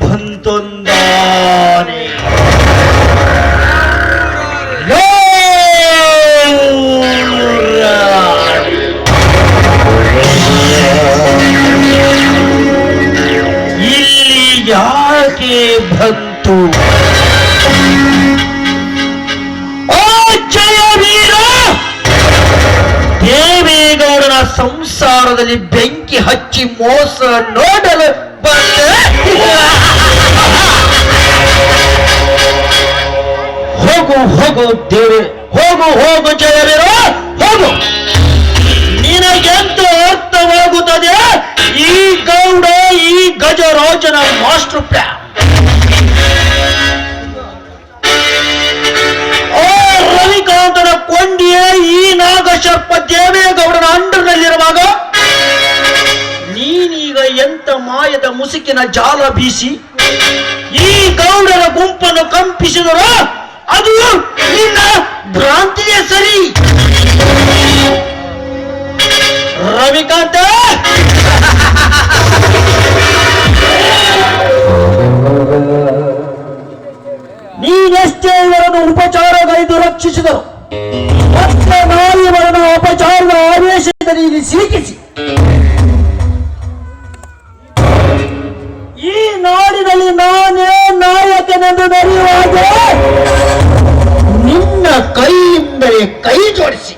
ಬಂತೊಂದಾನೆ ಇಲ್ಲಿ ಯಾಕೆ ಬಂತು ಓ ಜಯ ವೀರ ದೇವೇಗೌಡನ ಸಂಸಾರದಲ್ಲಿ ಬೆಂಕಿ ಹಚ್ಚಿ ಮೋಸ ನೋಡಲು ಬಂದೆ ಹೋಗು ಹೋಗು ಜಯವೀರ ಹೋಗು. ನಿನಗೆಂತ ಅರ್ಥವಾಗುತ್ತದೆ? ಈ ಗೌಡ, ಈ ಗಜರಾಜನ ಮಾಸ್ಟರ್ ಪ್ಲಾನ್. ಓ ರವಿಕಾಂತನ ಕೊಂಡಿಯೇ ಈ ನಾಗಶರ್ಪ ದೇವೇಗೌಡನ ಅಂಡರ್ನಲ್ಲಿರುವಾಗ ನೀನೀಗ ಎಂತ ಮಾಯದ ಮುಸುಕಿನ ಜಾಲ ಬೀಸಿ ಈ ಗೌಡರ ಗುಂಪನ್ನು ಕಂಪಿಸಿದರೋ ಅದು ನಿನ್ನ ಭ್ರಾಂತಿಯೇ ಸರಿ. ರವಿಕಾಂತ! ನೀನೆಷ್ಟೇ ಇವರನ್ನು ಉಪಚಾರಗೈದು ರಕ್ಷಿಸಿದರು ಮತ್ತೆ ಮಾಡಿ ಇವರನ್ನು ಅಪಚಾರದ ಕೈ ಜೋಡಿಸಿ.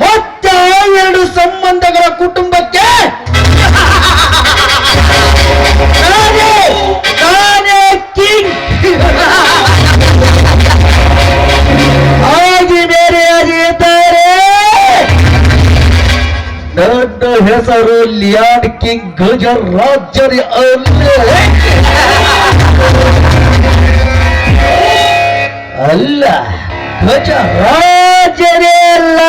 ಮತ್ತೆ ಎರಡು ಸಂಬಂಧಗಳ ಕುಟುಂಬಕ್ಕೆ? ಆಗಿ ಬೇರೆ ಅರಿಯುತ್ತಾರೆ ನನ್ನ ಹೆಸರು ಲಿಯಾಡ್ ಕಿಂಗ್ ಗಜರಾಜರಿ ಅಲ್ಲ. ಅಲ್ಲ. ಗಜರಾಜರೇ ಅಲ್ಲ